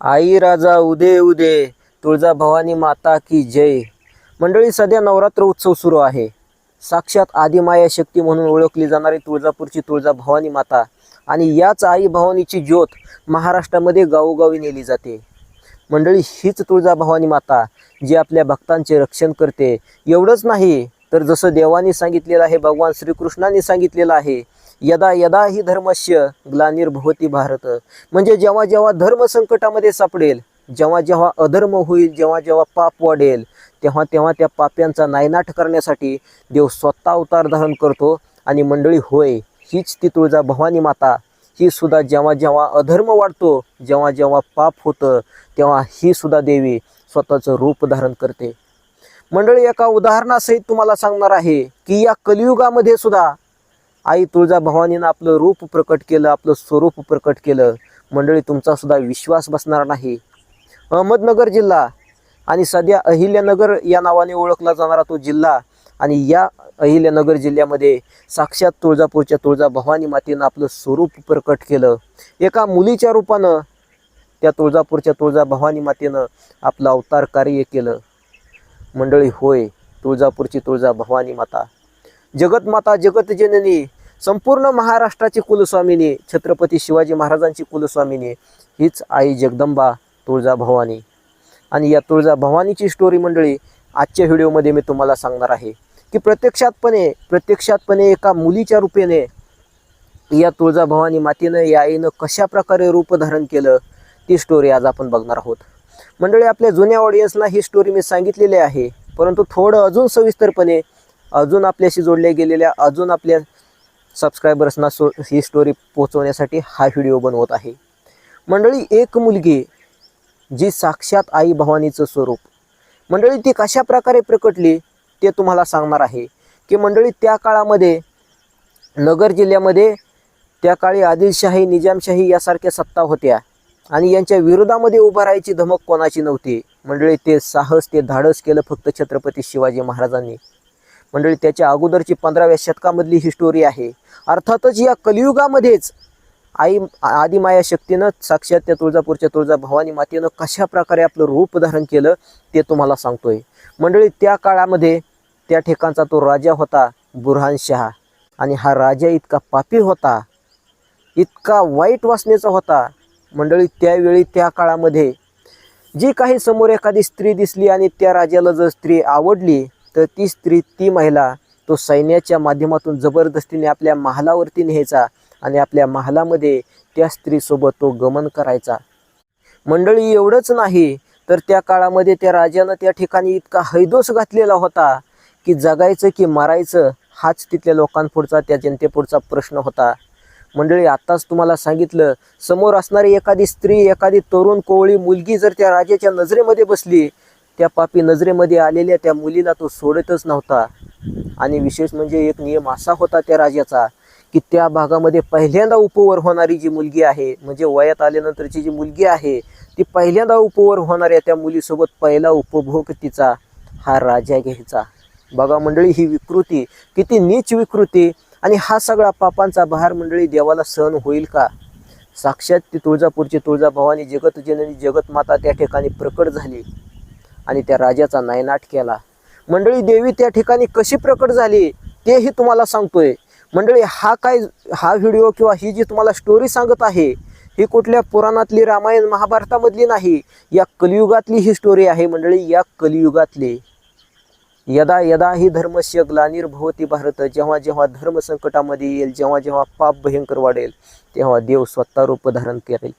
आई राजा उदे उदे तुळजा भवानी माता की जय. मंडळी सध्या नवरात्र उत्सव सुरू आहे. साक्षात आदिमाया शक्ती म्हणून ओळखली जाणारी तुळजापूरची तुळजा भवानी माता आणि याच आई भवानीची ज्योत महाराष्ट्रामध्ये गावोगावी नेली जाते. मंडळी हीच तुळजा भवानी माता जी आपल्या भक्तांचे रक्षण करते. एवढंच नाही तर जसं देवानी सांगितलेलं आहे भगवान श्रीकृष्णाने सांगितलेलं आहे यदा यदा ही धर्मस्य ग्लानिर्भवती भारत. म्हणजे जेव्हा जेव्हा धर्म संकटामध्ये सापडेल जेव्हा जेव्हा अधर्म होईल जेव्हा जेव्हा पाप वाढेल तेव्हा तेव्हा त्या पाप्यांचा नायनाट करण्यासाठी देव स्वतः अवतार धारण करतो आणि मंडळी होय हीच ती तुळजा भवानी माता. ही सुद्धा जेव्हा जेव्हा अधर्म वाढतो जेव्हा जेव्हा पाप होतं तेव्हा ही सुद्धा देवी स्वतःचं रूप धारण करते. मंडळी एका उदाहरणासहित तुम्हाला सांगणार आहे की या कलियुगामध्ये सुद्धा आई तुळजा भवानीनं आपलं रूप प्रकट केलं आपलं स्वरूप प्रकट केलं. मंडळी तुमचा सुद्धा विश्वास बसणार नाही. अहमदनगर जिल्हा आणि सध्या अहिल्यानगर या नावाने ओळखला जाणारा तो जिल्हा आणि या अहिल्यानगर जिल्ह्यामध्ये साक्षात तुळजापूरच्या तुळजा भवानी मातेनं आपलं स्वरूप प्रकट केलं. एका मुलीच्या रूपानं त्या तुळजापूरच्या तुळजा भवानी मातेनं आपलं अवतार कार्य केलं. मंडळी होय तुळजापूरची तुळजा भवानी माता जगतमाता जगतजननी संपूर्ण महाराष्ट्राची कुलस्वामिनी छत्रपती शिवाजी महाराजांची कुलस्वामिनी हीच आई जगदंबा तुळजा भवानी आणि या तुळजा भवानीची स्टोरी मंडळी आजच्या व्हिडिओमध्ये मी तुम्हाला सांगणार आहे की प्रत्यक्षातपणे प्रत्यक्षातपणे एका मुलीच्या रूपेने या तुळजा भवानी या आईनं कशा प्रकारे रूप धारण केलं ती स्टोरी आज आपण बघणार आहोत. मंडळी आपल्या जुन्या ऑडियन्सला ही स्टोरी मी सांगितलेली आहे परंतु थोडं अजून सविस्तरपणे अजून आपल्याशी जोडल्या गेलेल्या अजून आपल्या सबस्क्रायबर्सना सो ही स्टोरी पोचवण्यासाठी हा व्हिडिओ बनवत आहे. मंडळी एक मुलगी जी साक्षात आई भवानीचं स्वरूप मंडळी ती कशा प्रकारे प्रकटली ते तुम्हाला सांगणार आहे. की मंडळी त्या काळामध्ये नगर जिल्ह्यामध्ये त्या काळी आदिलशाही निजामशाही यासारख्या सत्ता होत्या. आणि यांच्या विरोधामध्ये उभा राहायची धमक कोणाची नव्हती. मंडळी ते साहस ते धाडस केलं फक्त छत्रपती शिवाजी महाराजांनी. मंडळी त्याच्या अगोदरची पंधराव्या शतकामधली ही स्टोरी आहे. अर्थातच या कलियुगामध्येच आई आदिमाया शक्तीनं साक्षात त्या तुळजापूरच्या तुळजा भवानी मातेनं कशा प्रकारे आपलं रूप धारण केलं ते तुम्हाला सांगतोय. मंडळी त्या काळामध्ये त्या ठिकाणचा तो राजा होता बुरहान शहा. आणि हा राजा इतका पापी होता इतका वाईट वासनेचा होता. मंडळी त्यावेळी त्या काळामध्ये जी काही समोर एखादी स्त्री दिसली आणि त्या राजाला जर स्त्री आवडली तर ती स्त्री ती महिला तो सैन्याच्या माध्यमातून जबरदस्तीने आपल्या महालावरती न्यायचा आणि आपल्या महालामध्ये त्या स्त्रीसोबत तो गमन करायचा. मंडळी एवढंच नाही तर त्या काळामध्ये त्या राजानं त्या ठिकाणी इतका हैदोस घातलेला होता की जगायचं की मारायचं हाच तिथल्या लोकांपुढचा त्या जनतेपुढचा प्रश्न होता. मंडळी आत्ताच तुम्हाला सांगितलं समोर असणारी एखादी स्त्री एखादी तरुण कोवळी मुलगी जर त्या राजाच्या नजरेमध्ये बसली त्या पापी नजरेमध्ये आलेल्या त्या मुलीला तो सोडतच नव्हता. आणि विशेष म्हणजे एक नियम असा होता त्या राजाचा की त्या भागामध्ये पहिल्यांदा उपवर होणारी जी मुलगी आहे म्हणजे वयात आल्यानंतरची जी मुलगी आहे ती पहिल्यांदा उपवर होणाऱ्या त्या मुलीसोबत पहिला उपभोग तिचा हा राजा घ्यायचा. बघा मंडळी ही विकृती किती नीच विकृती आणि हा सगळा पापांचा भार मंडळी देवाला सहन होईल का? साक्षात ती तुळजापूरची तुळजाभवानी जगतजननी जगत त्या ठिकाणी प्रकट झाली. आणि त्या राजाचा नायनाट केला. मंडळी देवी त्या ठिकाणी कशी प्रकट झाली तेही तुम्हाला सांगतोय. मंडळी हा काय हा व्हिडिओ किंवा ही जी तुम्हाला स्टोरी सांगत आहे ही कुठल्या पुराणातली रामायण महाभारतामधली नाही या कलियुगातली ही स्टोरी आहे मंडळी या कलियुगातली. यदा यदा ही धर्मस्य ग्लानिर्भवती भारत जेव्हा जेव्हा धर्म संकटामध्ये येईल जेव्हा जेव्हा पाप भयंकर वाढेल तेव्हा देव स्वतः रूप धारण करेल.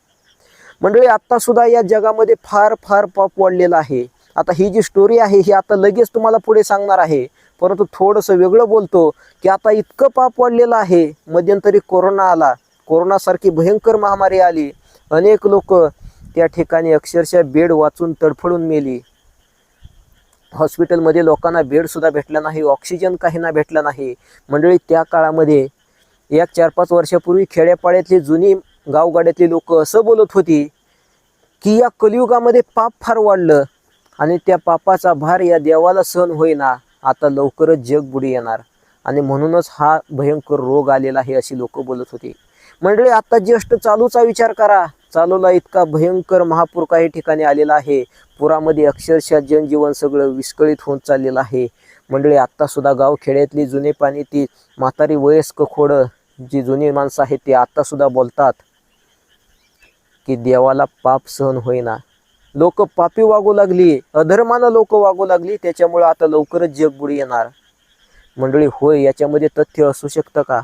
मंडळी आत्तासुद्धा या जगामध्ये फार फार पाप वाढलेला आहे. आता ही जी स्टोरी आहे ही आता लगेच तुम्हाला पुढे सांगणार आहे. परंतु थोडंसं वेगळं बोलतो की आता इतकं पाप वाढलेलं आहे मध्यंतरी कोरोना आला. कोरोनासारखी भयंकर महामारी आली. अनेक लोक त्या ठिकाणी अक्षरशः बेड वाचून तडफडून मेली. हॉस्पिटलमध्ये लोकांना बेडसुद्धा भेटला नाही ऑक्सिजन काहींना भेटला नाही. मंडळी त्या काळामध्ये एक चार पाच वर्षापूर्वी खेड्यापाड्यातली जुनी गावगाड्यातली लोक असं बोलत होती की या कलियुगामध्ये पाप फार वाढलं. आणि त्या पापाचा भार या देवाला सहन होईना आता लवकरच जग बुडी येणार. आणि म्हणूनच हा भयंकर रोग आलेला आहे अशी लोक बोलत होती. मंडळी आता ज्येष्ठ चालूचा विचार करा. चालूला इतका भयंकर महापूर काही ठिकाणी आलेला आहे. पुरामध्ये अक्षरशः जनजीवन सगळं विस्कळीत होऊन चाललेलं आहे. मंडळी आत्तासुद्धा गाव खेड्यातली जुने पाणी ती म्हातारी वयस्क खोडं जी जुनी माणसं आहेत ती आत्तासुद्धा बोलतात की देवाला पाप सहन होईना. लोक पापी वागू लागली अधर्मानं लोक वागू लागली त्याच्यामुळं आता लवकरच जगबुडी येणार. मंडळी होय याच्यामध्ये तथ्य असू शकतं का?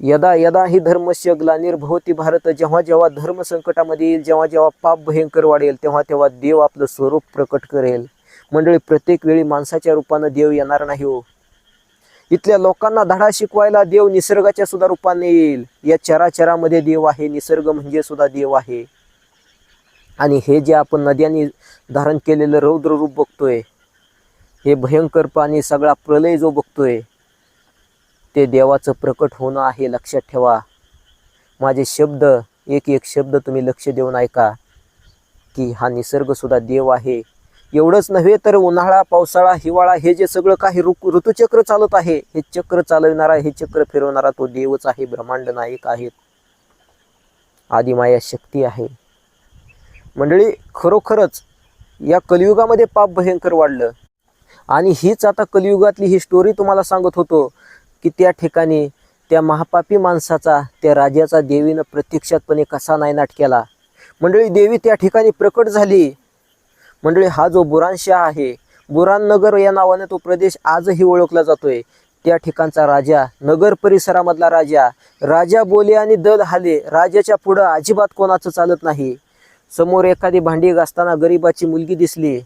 यदा यदा ही धर्मस्य ग्लानिर्भवती भारत जेव्हा जेव्हा धर्म संकटामध्ये येईल जेव्हा जेव्हा पाप भयंकर वाढेल तेव्हा तेव्हा देव आपलं स्वरूप प्रकट करेल. मंडळी प्रत्येक वेळी माणसाच्या रूपानं देव येणार नाही हो. इथल्या लोकांना धडा शिकवायला देव निसर्गाच्या सुद्धा रूपाने येईल. या चराचरामध्ये देव आहे निसर्ग म्हणजे सुद्धा देव आहे. आणि हे जे आपण नद्यांनी धारण केलेलं रौद्र रूप बघतोय हे भयंकर पाणी सगळा प्रलय जो बघतोय ते देवाचं प्रकट होणं आहे लक्षात ठेवा. माझे शब्द एक एक शब्द तुम्ही लक्ष देऊन ऐका की हा निसर्ग सुद्धा देव आहे. एवढंच नव्हे तर उन्हाळा पावसाळा हिवाळा हे जे सगळं काही ऋ ऋतुचक्र चालत आहे हे चक्र चालवणारा हे चक्र फिरवणारा तो देवच आहे ब्रह्मांड नायक आहेत. आदिमाया शक्ती आहे. मंडळी खरोखरच या कलियुगामध्ये पाप भयंकर वाढलं. आणि हीच आता कलियुगातली ही स्टोरी तुम्हाला सांगत होतो की त्या ठिकाणी त्या महापापी माणसाचा त्या राजाचा देवीनं प्रत्यक्षातपणे कसा नायनाट केला. मंडळी देवी त्या ठिकाणी प्रकट झाली. मंडळी हा जो बुरानशाह आहे बुरान नगर या नावाने तो प्रदेश आजही ओळखला जातोय. त्या ठिकाणचा राजा नगर परिसरामधला राजा राजा बोले आणि दल हाले राजाच्या पुढं अजिबात कोणाचं चालत नाही. समोर एखादी भांडी घासताना गरिबाची मुलगी दिसली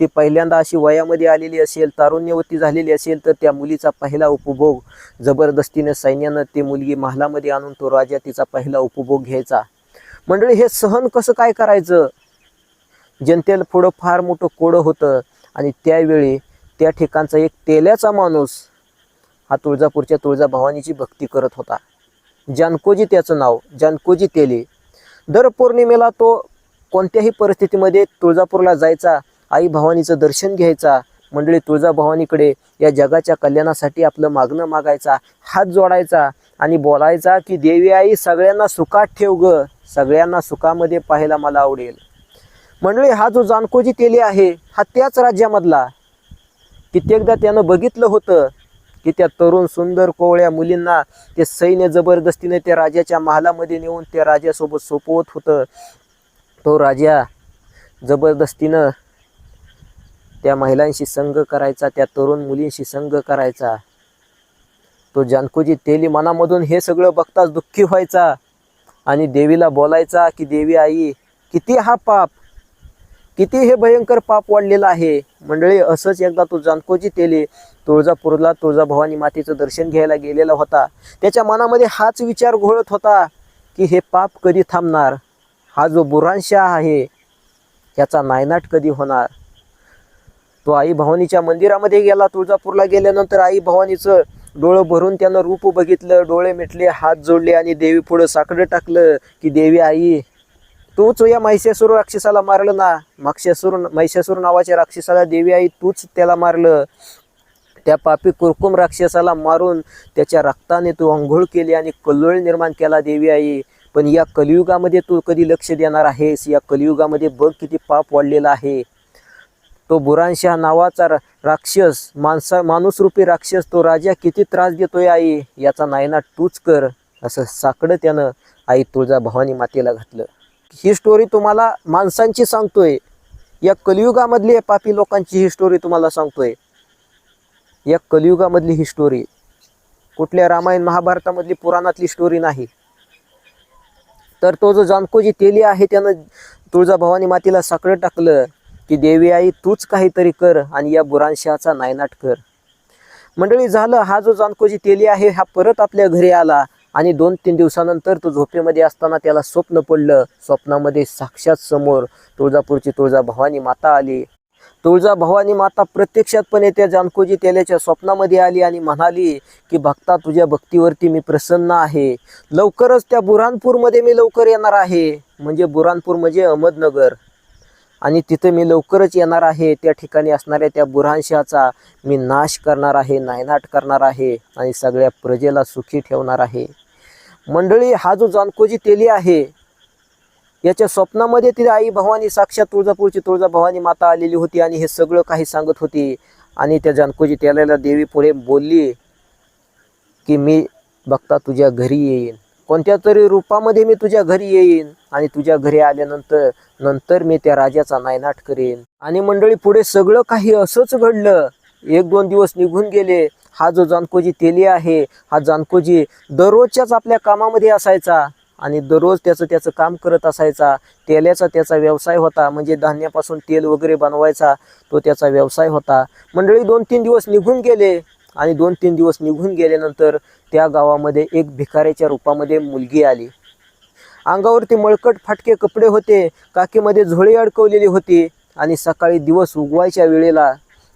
ती पहिल्यांदा अशी वयामध्ये आलेली असेल तारुण्यवती झालेली असेल तर त्या मुलीचा पहिला उपभोग जबरदस्तीने सैन्यानं ती मुलगी महालामध्ये आणून तो राजा तिचा पहिला उपभोग घ्यायचा. मंडळी हे सहन कसं काय करायचं? जनतेला पुढं फार मोठं कोडं होतं आणि त्यावेळी त्या ठिकाणचा एक तेल्याचा माणूस हा तुळजापूरच्या तुळजाभवानीची भक्ती करत होता. जानकोजी त्याचं नाव जानकोजी तेले. दर पौर्णिमेला तो कोणत्याही परिस्थितीमध्ये तुळजापूरला जायचा आई भवानीचं दर्शन घ्यायचा मंडळी तुळजाभवानीकडे या जगाच्या कल्याणासाठी आपलं मागणं मागायचा हात जोडायचा आणि बोलायचा की देवी आई सगळ्यांना सुखात ठेव ग. सगळ्यांना सुखामध्ये पाहायला मला आवडेल. मंडळी हा जो जानकोजी तेली आहे हा त्याच राज्यामधला. कित्येकदा त्यानं बघितलं होतं की त्या तरुण सुंदर कोवळ्या मुलींना ते सैन्य जबरदस्तीने त्या राजाच्या महालामध्ये नेऊन त्या राजासोबत सोपवत होतं. तो राजा जबरदस्तीनं त्या महिलांशी संग करायचा त्या तरुण मुलींशी संग करायचा. तो जानकोजी तेली मनामधून हे सगळं बघताच दुःखी व्हायचा आणि देवीला बोलायचा की देवी आई किती हा पाप किती हे भयंकर पाप वाढलेलं आहे. मंडळी असंच एकदा तो जानकोजी तेली तुळजापूरला तुळजाभवानी मातेचं दर्शन घ्यायला गेलेला होता. त्याच्या मनामध्ये हाच विचार घोळत होता की हे पाप कधी थांबणार? हा जो बुरानशाह आहे याचा नायनाट कधी होणार? तो आई भवानीच्या मंदिरामध्ये गेला तुळजापूरला गेल्यानंतर आई भवानीचं डोळं भरून त्यानं रूप बघितलं डोळे मिटले हात जोडले आणि देवी पुढं साकडं टाकलं की देवी आई तूच या महिषासूर राक्षसाला मारलं ना? माक्षासूर महिषासूर नावाच्या राक्षसाला देवी आई तूच त्याला मारलं? त्या पापी कुरकुम राक्षसाला मारून त्याच्या रक्ताने तू अंघोळ केली आणि कल्लोळ निर्माण केला देवी आई. पण या कलियुगामध्ये तू कधी लक्ष देणार आहेस? या कलियुगामध्ये बघ किती पाप वाढलेला आहे. तो बुरांशहा नावाचा रा- राक्षस माणसा माणूसरूपी राक्षस तो राजा किती त्रास देतोय आई? याचा नायना तूच कर असं साकडं त्यानं आई तुळजा भवानी मातेला घातलं. ही स्टोरी तुम्हाला माणसांची सांगतोय. या कलियुगामधली पापी लोकांची ही स्टोरी तुम्हाला सांगतोय. या कलियुगामधली ही स्टोरी कुठल्या रामायण महाभारतामधली पुराणातली स्टोरी नाही. तर तो जो जानकोजी तेली आहे त्यानं तुळजाभवानी मातेला साकडं टाकलं की देवी आई तूच काहीतरी कर आणि या बुरांशाचा नायनाट कर. मंडळी झालं हा जो जानकोजी तेली आहे हा परत आपल्या घरी आला आणि दोन तीन दिवसानंतर तो झोपेमध्ये असताना त्याला स्वप्न पडलं. स्वप्नामध्ये साक्षात समोर तुळजापूरची तुळजाभवानी माता आली. तुळजा भवानी माता प्रत्यक्षातपणे त्या जानकोजी तेल्याच्या स्वप्नामध्ये आली आणि म्हणाली की भक्ता तुझ्या भक्तीवरती मी प्रसन्न आहे. लवकरच त्या बुऱ्हाणपूरमध्ये मी लवकर येणार आहे. म्हणजे बुऱ्हाणपूर म्हणजे अहमदनगर. आणि तिथे मी लवकरच येणार आहे. त्या ठिकाणी असणाऱ्या त्या बुऱ्हाणशाचा मी नाश करणार आहे नायनाट करणार आहे आणि सगळ्या प्रजेला सुखी ठेवणार आहे. मंडळी हा जो जानकोजी तेली आहे याच्या स्वप्नामध्ये ती आई भवानी साक्षात तुळजापूरची तुळजा भवानी माता आलेली होती आणि हे सगळं काही सांगत होती. आणि त्या जानकोजी त्याला देवी पुढे बोलली की मी बघता तुझ्या घरी येईन. कोणत्या तरी रूपामध्ये मी तुझ्या घरी येईन आणि तुझ्या घरी आल्यानंतर नंतर मी त्या राजाचा नायनाट करेन. आणि मंडळी पुढे सगळं काही असंच घडलं. एक दोन दिवस निघून गेले. हा जो जानकोजी तेली आहे हा जानकोजी दररोजच्याच आपल्या कामामध्ये असायचा. आणि दररोज त्याचं त्याचं काम करत असायचा तेल्याचा त्याचा व्यवसाय होता म्हणजे धान्यापासून तेल वगैरे बनवायचा तो त्याचा व्यवसाय होता. मंडळी दोन तीन दिवस निघून गेले आणि दोन तीन दिवस निघून गेल्यानंतर त्या गावामध्ये एक भिकाऱ्याच्या रूपामध्ये मुलगी आली. अंगावरती मळकट फाटके कपडे होते काकीमध्ये झोळी अडकवलेली होती आणि सकाळी दिवस उगवायच्या वेळेला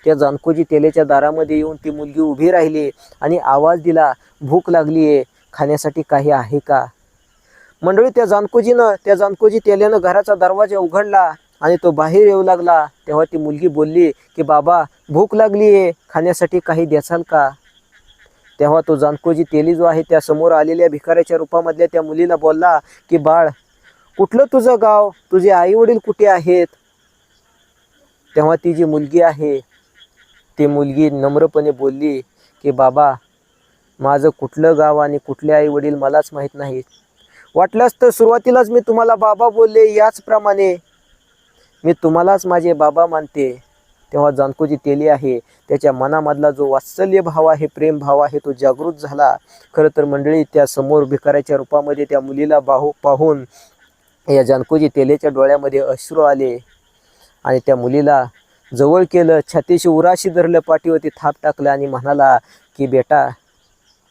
त्या जानकोजी तेलेच्या दारामध्ये येऊन ती मुलगी उभी राहिली आणि आवाज दिला भूक लागली आहे खाण्यासाठी काही आहे का? मंडळी त्या जानकोजीनं त्या जानकोजी तेल्यानं घराचा दरवाजा उघडला आणि तो बाहेर येऊ लागला. तेव्हा ती मुलगी बोलली की बाबा भूक लागली आहे. खाण्यासाठी काही द्याचाल का? तेव्हा तो जानकोजी तेली जो आहे त्या समोर आलेल्या भिकाऱ्याच्या रूपामधल्या त्या मुलीला बोलला की बाळ कुठलं तुझं गाव? तुझे आई वडील कुठे आहेत? तेव्हा ती जी मुलगी आहे ती मुलगी नम्रपणे बोलली की बाबा माझं कुठलं गाव आणि कुठले आई वडील मलाच माहीत नाहीत. वाटल्यास तर सुरुवातीलाच मी तुम्हाला बाबा बोलले याचप्रमाणे. मी तुम्हालाच माझे बाबा मानते. तेव्हा जानकोजी तेली आहे. त्याच्या मनामधला जो वात्सल्य भाव आहे प्रेम भाव आहे तो जागृत झाला. खरं तर मंडळी त्या समोर भिकाऱ्याच्या रूपामध्ये त्या मुलीला बाहू पाहून या जानकोजी तेलेच्या डोळ्यामध्ये अश्रू आले. आणि त्या मुलीला जवळ केलं छातीशी उराशी धरलं पाठीवरती थाप टाकलं आणि म्हणाला की बेटा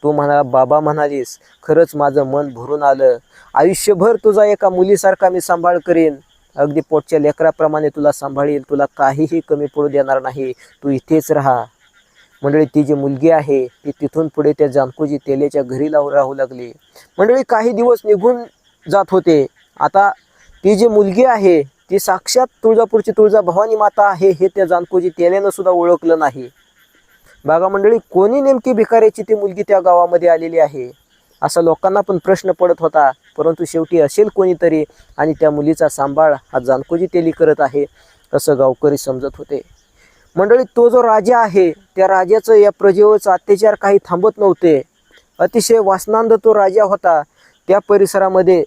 तू म्हणाला बाबा म्हणालीस खरंच माझं मन भरून आलं. आयुष्यभर तुझा एका मुलीसारखा मी सांभाळ करेन. अगदी पोटच्या लेकराप्रमाणे तुला सांभाळील तुला काहीही कमी पडू देणार नाही. तू इथेच राहा. मंडळी ती जी मुलगी आहे ती तिथून पुढे त्या जानकोजी तेलेच्या घरी लावून राहू लागली. मंडळी काही दिवस निघून जात होते. आता ती जी मुलगी आहे ती साक्षात तुळजापूरची तुळजा भवानी माता आहे हे त्या जानकोजी तेलेनं सुद्धा ओळखलं नाही. बागा मंडळी कोणी नेमकी भिकाऱ्याची ती मुलगी त्या गावामध्ये आलेली आहे? असा लोकांना पण प्रश्न पडत होता. परंतु शेवटी असेल कोणीतरी आणि त्या मुलीचा सांभाळ हा जानकोजी तेली करत आहे असं गावकरी समजत होते. मंडळी तो जो राजा आहे त्या राजाचं या प्रजेवरचं अत्याचार काही थांबत नव्हते. अतिशय वासनांद तो राजा होता. त्या परिसरामध्ये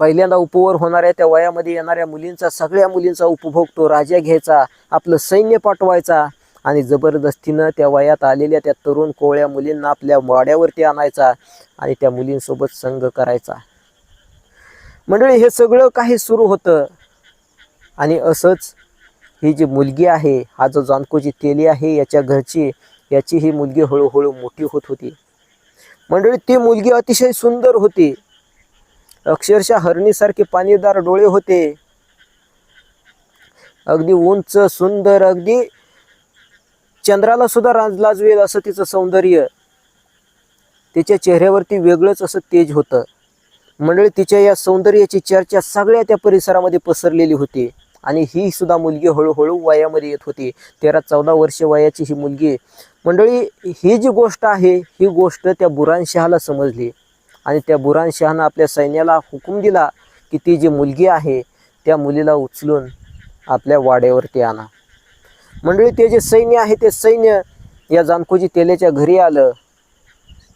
पहिल्यांदा उपवर होणाऱ्या त्या वयामध्ये येणाऱ्या मुलींचा सगळ्या मुलींचा उपभोग तो राजा घ्यायचा आपलं सैन्य पाठवायचा. आणि जबरदस्तीनं त्या वयात आलेल्या त्या तरुण कोवळ्या मुलींना आपल्या वाड्यावरती आणायचा आणि त्या मुलींसोबत संग करायचा. मंडळी हे सगळं काही सुरू होतं. आणि असंच ही जी मुलगी आहे हा जो जानकोजी तेली आहे याच्या घरची याची ही मुलगी हळूहळू मोठी होत होती. मंडळी ती मुलगी अतिशय सुंदर होती. अक्षरशः हरणीसारखे पाणीदार डोळे होते. अगदी उंच सुंदर अगदी चंद्राला सुद्धा राज लाजवेल असं तिचं सौंदर्य. तिच्या चेहऱ्यावरती वेगळंच असं तेज होतं. मंडळी तिच्या या सौंदर्याची चर्चा सगळ्या त्या परिसरामध्ये पसरलेली होती. आणि ही सुद्धा मुलगी हळूहळू वयामध्ये येत होती. तेरा चौदा वर्ष वयाची ही मुलगी. मंडळी ही जी गोष्ट आहे ही गोष्ट त्या बुरानशहाला समजली. आणि त्या बुरानशहानं आपल्या सैन्याला हुकूम दिला की ती जी मुलगी आहे त्या मुलीला उचलून आपल्या वाड्यावरती आणा. मंडळी ते जे सैन्य आहे ते सैन्य या जानकोजी तेलेच्या घरी आलं.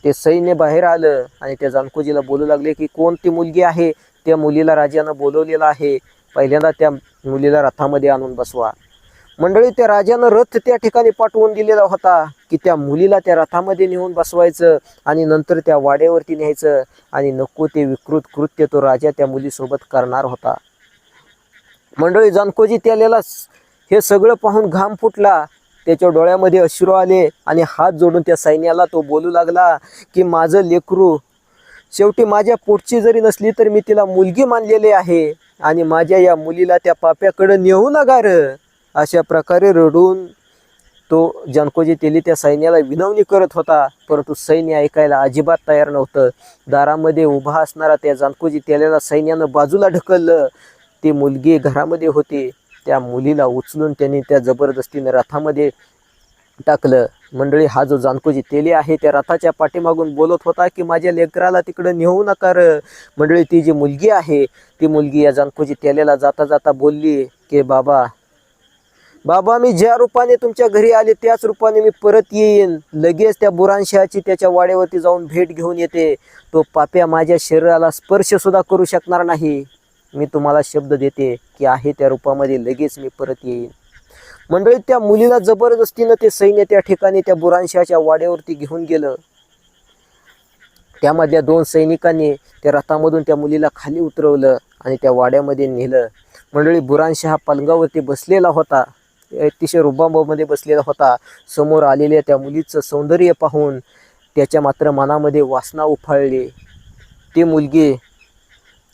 ते सैन्य बाहेर आलं आणि त्या जानकोजीला बोलू लागले की कोणती मुलगी आहे? त्या मुलीला राजानं बोलवलेलं आहे. पहिल्यांदा त्या मुलीला रथामध्ये आणून बसवा. मंडळी त्या राजानं रथ त्या ठिकाणी पाठवून दिलेला होता की त्या मुलीला त्या रथामध्ये नेऊन बसवायचं आणि नंतर त्या वाड्यावरती न्यायचं आणि नको ते विकृत कृत्य तो राजा त्या मुलीसोबत करणार होता. मंडळी जानकोजी त्याला हे सगळं पाहून घाम फुटला. त्याच्या डोळ्यामध्ये अश्रू आले आणि हात जोडून त्या सैन्याला तो बोलू लागला की माझं लेकरू शेवटी माझ्या पोटची जरी नसली तर मी तिला मुलगी मानलेली आहे आणि माझ्या या मुलीला त्या पाप्याकडं नेऊ नका र. अशा प्रकारे रडून तो जानकोजी तेली त्या सैन्याला विनवणी करत होता परंतु सैन्य ऐकायला अजिबात तयार नव्हतं. दारामध्ये उभा असणारा त्या जानकोजी तेल्याला सैन्यानं बाजूला ढकललं. ती मुलगी घरामध्ये होती. त्या मुलीला उचलून त्यांनी त्या जबरदस्तीने रथामध्ये टाकलं. मंडळी हा जो जानकोजी तेली आहे त्या रथाच्या पाठीमागून बोलत होता की माझ्या लेकराला तिकडं नेऊ नका र. मंडळी ती जी मुलगी आहे ती मुलगी या जानकोजी तेल्याला जाता जाता बोलली की बाबा बाबा मी ज्या रूपाने तुमच्या घरी आले त्याच रूपाने मी परत येईन. लगेच त्या बुरांशाची त्याच्या वाड्यावरती जाऊन भेट घेऊन येते. तो पाप्या माझ्या शरीराला स्पर्श सुद्धा करू शकणार नाही. मी तुम्हाला शब्द देते की आहे त्या रूपामध्ये लगेच मी परत येईन. मंडळी त्या मुलीला जबरदस्तीनं ते सैन्य त्या ठिकाणी त्या बुरांशाच्या वाड्यावरती घेऊन गेलं. त्यामधल्या दोन सैनिकांनी त्या रथामधून त्या मुलीला खाली उतरवलं आणि त्या वाड्यामध्ये नेलं. मंडळी बुरांशा हा पलंगावरती बसलेला होता. अतिशय रुबांबामध्ये बसलेला होता. समोर आलेल्या त्या मुलीचं सौंदर्य पाहून त्याच्या मात्र मनामध्ये वासना उफाळली. ती मुलगी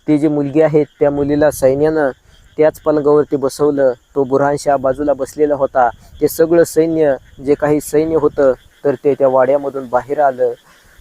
ती जी मुलगी आहे त्या मुलीला सैन्यानं त्याच पलंगावरती बसवलं. तो बुरहानशाह बाजूला बसलेला होता. ते सगळं सैन्य जे काही सैन्य होतं तर ते त्या वाड्यामधून बाहेर आलं.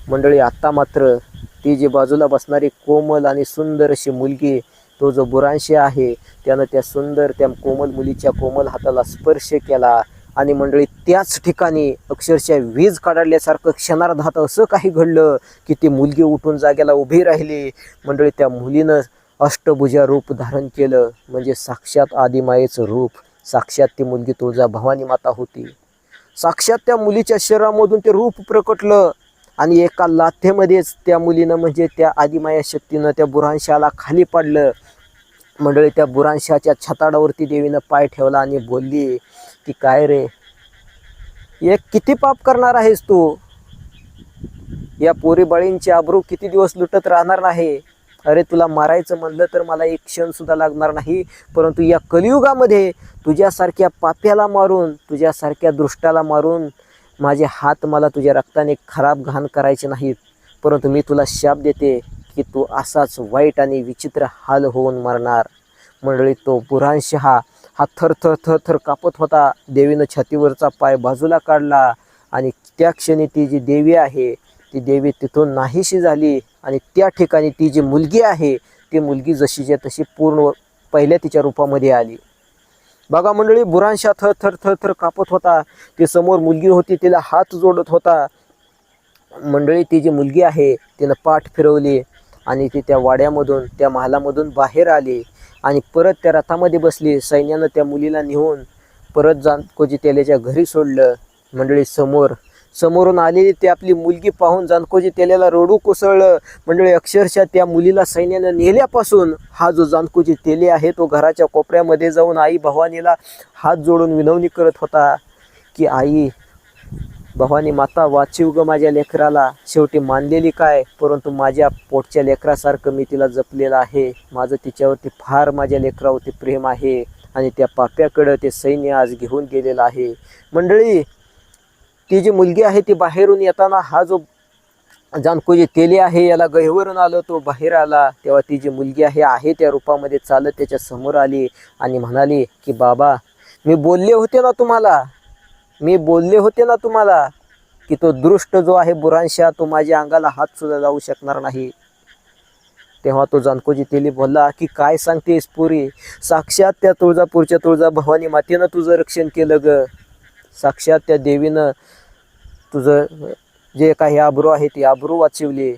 मंडळी आत्ता मात्र ती जी बाजूला बसणारी कोमल आणि सुंदर अशी मुलगी तो जो बुरांशी आहे त्यानं त्या सुंदर त्या कोमल मुलीच्या कोमल हाताला स्पर्श केला. आणि मंडळी त्याच ठिकाणी अक्षरशः वीज काढल्यासारखं क्षणार्धात असं काही घडलं की ती मुलगी उठून जागेला उभी राहिली. मंडळी त्या मुलीनं अष्टभुजा रूप धारण केलं. म्हणजे साक्षात आदिमायेचं रूप. साक्षात ती मुलगी तुळजा भवानी माता होती. साक्षात त्या मुलीच्या शरीरामधून ते रूप प्रकटलं. आणि एका लाथेमध्येच त्या मुलीनं म्हणजे त्या आदिमाया शक्तीनं त्या बुरांशाला खाली पाडलं. मंडळी त्या बुरांशाच्या छताडावरती देवीनं पाय ठेवला आणि बोलली ती काय रे? एक किती पाप करणार आहेस तू? या पोरी बाळींची आबरू किती दिवस लुटत राहणार नाही? अरे तुला मारायचं म्हणलं तर मला एक क्षण सुद्धा लागणार नाही. परंतु या कलियुगामध्ये तुझ्यासारख्या पाप्याला मारून तुझ्यासारख्या दृष्टाला मारून माझे हात मला तुझ्या रक्ताने खराब घाण करायचे नाहीत. परंतु मी तुला शाप देते की तू असाच वाईट आणि विचित्र हाल होऊन मरणार. मंडळी तो बुरांशहा हा थर थर थर थर कापत होता. देवीनं छातीवरचा पाय बाजूला काढला आणि त्या क्षणी ती जी देवी आहे ती देवी तिथून नाहीशी झाली आणि त्या ठिकाणी ती जी मुलगी आहे ती मुलगी जशीच्या तशी पूर्ण पहिल्या तिच्या रूपामध्ये आली. बघा मंडळी बुरांशा थर थर थर थर कापत होता. ती समोर मुलगी होती तिला हात जोडत होता. मंडळी ती जी मुलगी आहे तिनं पाठ फिरवली आणि ती त्या वाड्यामधून त्या महालामधून बाहेर आली. आणि परत त्या रथामध्ये बसली. सैन्यानं त्या मुलीला नेऊन परत जानकोजी तेल्याच्या घरी सोडलं मंडळी समोर. समोरून आलेली ती आपली मुलगी पाहून जानकोजी तेल्याला रडू कोसळलं. मंडळी अक्षरशः त्या मुलीला सैन्यानं नेल्यापासून हा जो जानकोजी तेले आहे तो घराच्या कोपऱ्यामध्ये जाऊन आई भवानीला हात जोडून विनवणी करत होता की आई भवानी माता वाचिव ग माझ्या लेकराला. शेवटी मानलेली काय? परंतु माझ्या पोटच्या लेकरासारखं मी तिला जपलेलं आहे. माझं तिच्यावरती फार माझ्या लेकरावरती प्रेम आहे आणि त्या पाप्याकडं ते सैन्य आज घेऊन गेलेलं आहे. मंडळी ती जी मुलगी आहे ती बाहेरून येताना हा जो जानको जे तेले आहे याला गहिवरून आलो तो बाहेर आला. तेव्हा ती जी मुलगी आहे आहे त्या रूपामध्ये चालत त्याच्यासमोर आली आणि म्हणाली की बाबा मी बोलले होते ना तुम्हाला मी बोलले होते ना तुम्हाला की तो दृष्ट जो आहे बुरांशा तो माझ्या अंगाला हात सुद्धा जाऊ शकणार नाही. तेव्हा तो जानकोजी तेली बोलला की काय सांगतेस पुरी? साक्षात त्या तुळजापूरच्या तुळजा भवानी मातेनं तुझं रक्षण केलं ग. साक्षात त्या देवीनं तुझं जे काही आब्रू आहे ती आब्रू वाचवली.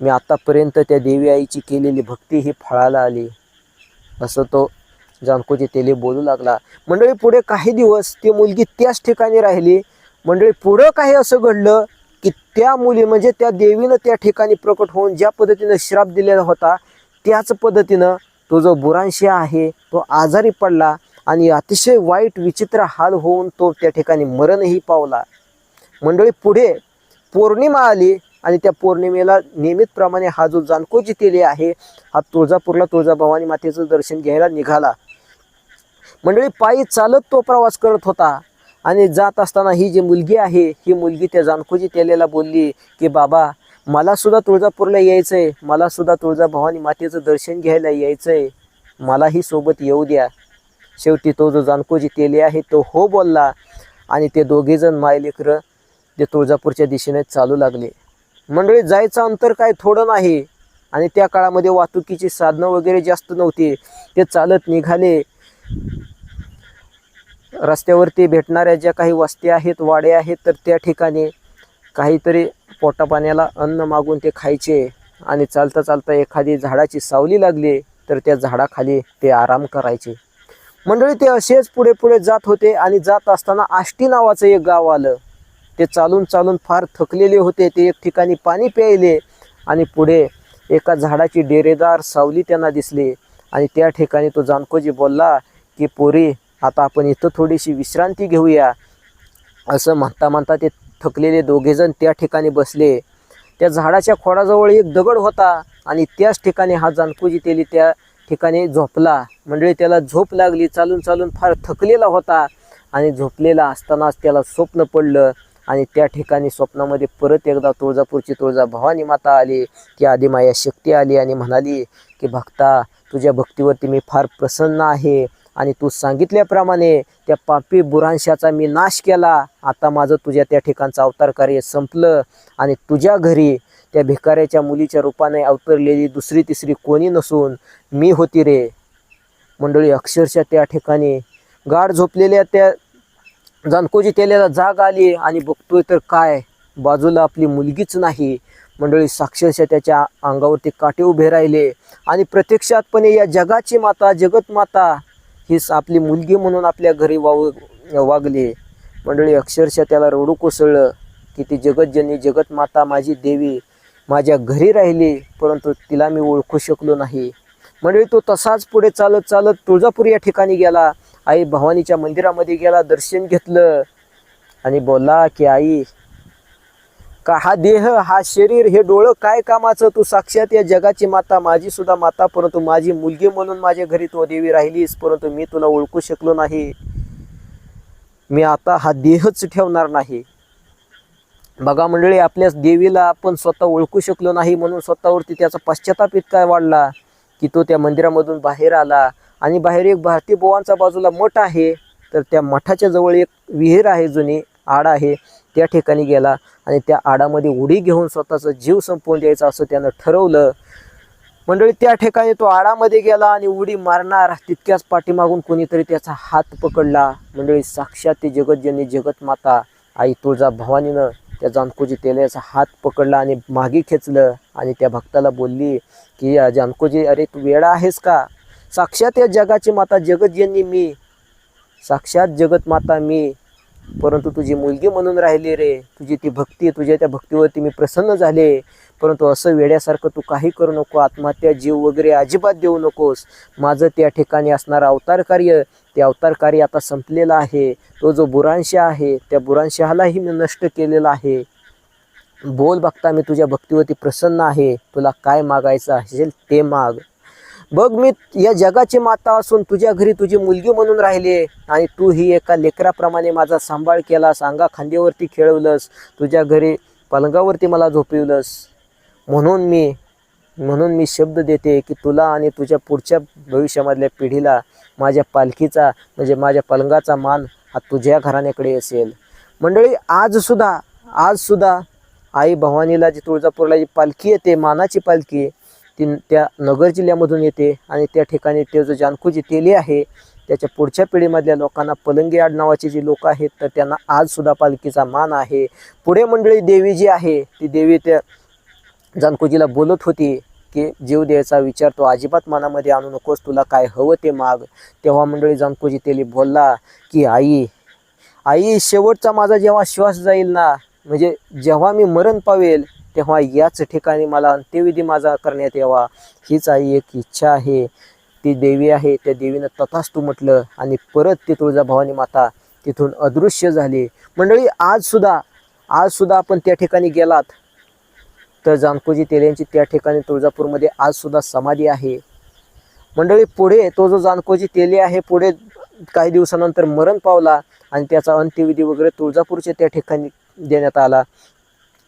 मी आत्तापर्यंत त्या देवी आईची केलेली भक्ती ही फळाला आली. असं तो जानकोजी तेले बोलू लागला. मंडळी पुढे काही दिवस ती मुलगी त्याच ठिकाणी राहिली. मंडळी पुढं काही असं घडलं की त्या मुली म्हणजे त्या देवीनं त्या ठिकाणी प्रकट होऊन ज्या पद्धतीनं श्राप दिलेला होता त्याच पद्धतीनं तो जो बुरांशी आहे तो आजारी पडला आणि अतिशय वाईट विचित्र हाल होऊन तो त्या ठिकाणी मरणही पावला. मंडळी पुढे पौर्णिमा आली आणि त्या पौर्णिमेला नियमितप्रमाणे हा जो जानकोजी तेली आहे हा तुळजापूरला तुळजाभवानी मातेचं दर्शन घ्यायला निघाला. मंडळी पायी चालत तो प्रवास करत होता आणि जात असताना ही जी मुलगी आहे ही मुलगी त्या जानकोजी तेलेला बोलली की बाबा मला सुद्धा तुळजापूरला आहे मला सुद्धा तुळजाभवानी मातेचं दर्शन घ्यायला यायचं आहे मलाही सोबत येऊ द्या. शेवटी तो जो जानकोजी तेले आहे तो हो बोलला आणि ते दोघेजण मायलेकरं ते तुळजापूरच्या दिशेने चालू लागले. मंडळी जायचं अंतर काय थोडं नाही आणि त्या काळामध्ये वाहतुकीची साधनं वगैरे जास्त नव्हती. ते चालत निघाले. रस्त्यावरती भेटणाऱ्या ज्या काही वस्ती आहेत वाडे आहेत तर त्या ठिकाणी काहीतरी पोटापाण्याला अन्न मागून ते खायचे आणि चालता चालता एखादी झाडाची सावली लागली तर त्या झाडाखाली ते आराम करायचे. मंडळी ते असेच पुढे पुढे जात होते आणि जात असताना आष्टी नावाचं एक गाव आलं. ते चालून चालून फार थकलेले होते. ते एक ठिकाणी पाणी प्यायले आणि पुढे एका झाडाची डेरेदार सावली त्यांना दिसली आणि त्या ठिकाणी तो जानकोजी बोलला की पोरी आता आपण इथं थोडीशी विश्रांती घेऊया. असं म्हणता म्हणता ते थकलेले दोघेजण त्या ठिकाणी बसले. त्या झाडाच्या खोडाजवळ एक दगड होता आणि त्याच ठिकाणी हा जानकुजी तेली त्या ठिकाणी झोपला. मंडळी त्याला झोप लागली. चालून चालून फार थकलेला होता आणि झोपलेला असतानाच त्याला स्वप्न पडलं आणि त्या ठिकाणी स्वप्नामध्ये परत एकदा तुळजापूरची तुळजा भवानी माता आली की आदिमाया शक्ती आली आणि म्हणाली की भक्ता तुझ्या भक्तीवरती मी फार प्रसन्न आहे. आणि तू सांगितल्याप्रमाणे त्या पापी बुरांशाचा मी नाश केला. आता माझं तुझ्या त्या ठिकाणचं अवतार कार्य संपलं आणि तुझ्या घरी त्या भिकाऱ्याच्या मुलीच्या रूपाने अवतरलेली दुसरी तिसरी कोणी नसून मी होती रे. मंडळी अक्षरशः त्या ठिकाणी गाढ झोपलेल्या त्या जानकोजी तेल्याला जाग आली आणि बघतोय तर काय? बाजूला आपली मुलगीच नाही. मंडळी साक्षरशः त्याच्या अंगावरती काटे उभे राहिले आणि प्रत्यक्षातपणे या जगाची माता जगत माता हीच आपली मुलगी म्हणून आपल्या घरी वाव वागली. मंडळी अक्षरशः त्याला रडू कोसळलं की ती जगतजनी जगतमाता माझी देवी माझ्या घरी राहिली परंतु तिला मी ओळखू शकलो नाही. मंडळी तो तसाच पुढे चालत चालत तुळजापूर या ठिकाणी गेला. आई भवानीच्या मंदिरामध्ये गेला दर्शन घेतलं. आणि बोलला की आई का हा देह हा शरीर हे डोळं काय कामाचं? तू साक्षात या जगाची माता माझी सुद्धा माता परंतु माझी मुलगी म्हणून माझ्या घरी तो देवी राहिलीस परंतु मी तुला ओळखू शकलो नाही. मी आता हा देहच ठेवणार नाही. बघा मंडळी आपल्या देवीला आपण स्वतः ओळखू शकलो नाही म्हणून स्वतःवरती त्याचा पश्चाताप इतका वाढला की तो त्या मंदिरामधून बाहेर आला. आणि बाहेर एक भारती बोवांचा बाजूला मठ आहे तर त्या मठाच्या जवळ एक विहीर आहे जुनी आड आहे. त्या ठिकाणी गेला आणि त्या आडामध्ये उडी घेऊन स्वतःचा जीव संपवून द्यायचा असं त्यानं ठरवलं. मंडळी त्या ठिकाणी तो आडामध्ये गेला आणि उडी मारणार. तितक्याच पाठीमागून कोणीतरी त्याचा हात पकडला. मंडळी साक्षात ते जगतजनी जगत माता आई तुळजा भवानीनं त्या जानकोजी तेल्याचा हात पकडला आणि मागे खेचलं आणि त्या भक्ताला बोलली की "या जानकोजी अरे तू वेडा आहेस का? साक्षात या जगाची माता जगतजनी मी साक्षात जगत माता मी परंतु तुझी मुलगी म्हणून राहिली रे. तुझी ती भक्ती तुझ्या त्या भक्तीवरती मी प्रसन्न झाले. परंतु असं वेड्यासारखं तू काही करू नको आत्महत्या जीव वगैरे अजिबात देऊ नकोस. माझं त्या ठिकाणी असणारं अवतार कार्य ते अवतार कार्य आता संपलेलं आहे. तो जो बुरांश आहे त्या बुरांशहालाही मी नष्ट केलेला आहे. बोल बघता मी तुझ्या भक्तीवरती प्रसन्न आहे. तुला काय मागायचं असेल ते माग. बघ मी या जगाची माता असून तुझ्या घरी तुझी मुलगी म्हणून राहिली आणि तू ही एका लेकराप्रमाणे माझा सांभाळ केलास अंगा खांद्यावरती खेळवलंस तुझ्या घरी पलंगावरती मला झोपवलंस. म्हणून मी म्हणून मी शब्द देते की तुला आणि तुझ्या पुढच्या भविष्यामधल्या पिढीला माझ्या पालखीचा म्हणजे माझ्या पलंगाचा मान हा तुझ्या घराण्याकडे असेल. मंडळी आजसुद्धा आजसुद्धा आई भवानीला जी तुळजापूरला जी पालखी येते मानाची पालखी ती त्या नगर जिल्ह्यामधून येते आणि त्या ठिकाणी ते जो जानकूजी तेली आहे त्याच्या पुढच्या पिढीमधल्या लोकांना पलंगी आड नावाचे जे लोक आहेत तर त्यांना आजसुद्धा पालखीचा मान आहे. पुढे मंडळी देवी जी आहे ती देवी त्या जानकोजीला बोलत होती की जीव द्यायचा विचार तो अजिबात मनामध्ये आणू नकोस तुला काय हवं ते माग. तेव्हा मंडळी जानकोजी तेली बोलला की आई आई शेवटचा माझा जेव्हा श्वास जाईल ना म्हणजे जेव्हा मी मरण पावेल तेव्हा याच ठिकाणी मला अंत्यविधी माझा करण्यात यावा. हीच आई एक इच्छा आहे. ती देवी आहे. त्या देवीनं तथास्तू म्हटलं आणि परत ती तुळजाभवानी माता तिथून अदृश्य झाली. मंडळी आजसुद्धा आजसुद्धा आपण त्या ठिकाणी गेलात. तर जानकोजी तेल्यांची त्या ठिकाणी तुळजापूरमध्ये आजसुद्धा समाधी आहे. मंडळी पुढे तो जो जानकोजी तेले आहे पुढे काही दिवसानंतर मरण पावला आणि त्याचा अंत्यविधी वगैरे तुळजापूरच्या त्या ठिकाणी देण्यात आला.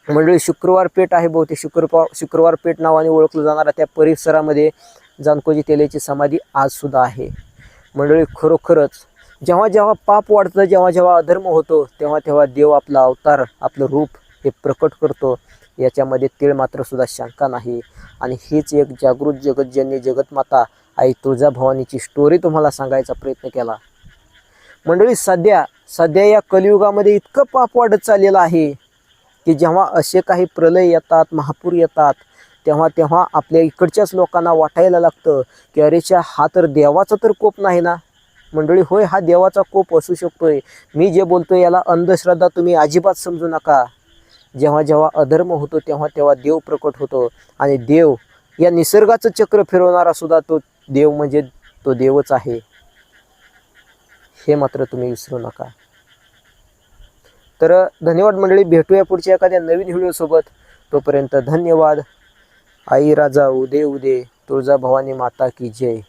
मंडळी शुक्रवार पेठ आहे बहुतेक. शुक्रवार शुक्रवार पेठ नावाने ओळखलं जाणारा त्या परिसरामध्ये जानकोजी तेलेची समाधी आजसुद्धा आहे. मंडळी खरोखरच जेव्हा जेव्हा पाप वाढतं जेव्हा जेव्हा अधर्म होतो तेव्हा तेव्हा देव आपला अवतार आपलं रूप हे प्रकट करतो. याच्यामध्ये तीळ मात्र सुद्धा शंका नाही. आणि हीच एक जागृत जगतजन्य जगतमाता आई तुळजाभवानीची स्टोरी तुम्हाला सांगायचा प्रयत्न केला. मंडळी सध्या सध्या या कलियुगामध्ये इतकं पाप वाढत चाललेलं आहे. की जेव्हा असे काही प्रलय येतात महापूर येतात तेव्हा तेव्हा आपल्या इकडच्याच लोकांना वाटायला लागतं की अरेच्या हा तर देवाचा तर कोप नाही ना? मंडळी होय हा देवाचा कोप असू शकतोय. मी जे बोलतोय याला अंधश्रद्धा तुम्ही अजिबात समजू नका. जेव्हा जेव्हा अधर्म होतो तेव्हा तेव्हा देव प्रकट होतो. आणि देव या निसर्गाचं चक्र फिरवणारा सुद्धा तो देव म्हणजे तो देवच आहे. हे मात्र तुम्ही विसरू नका. तर धन्यवाद मंडळी भेटूया पुढच्या एखाद्या नवीन व्हिडिओसोबत तोपर्यंत धन्यवाद. आई राजा उदे उदे तुळजा भवानी माता की जय.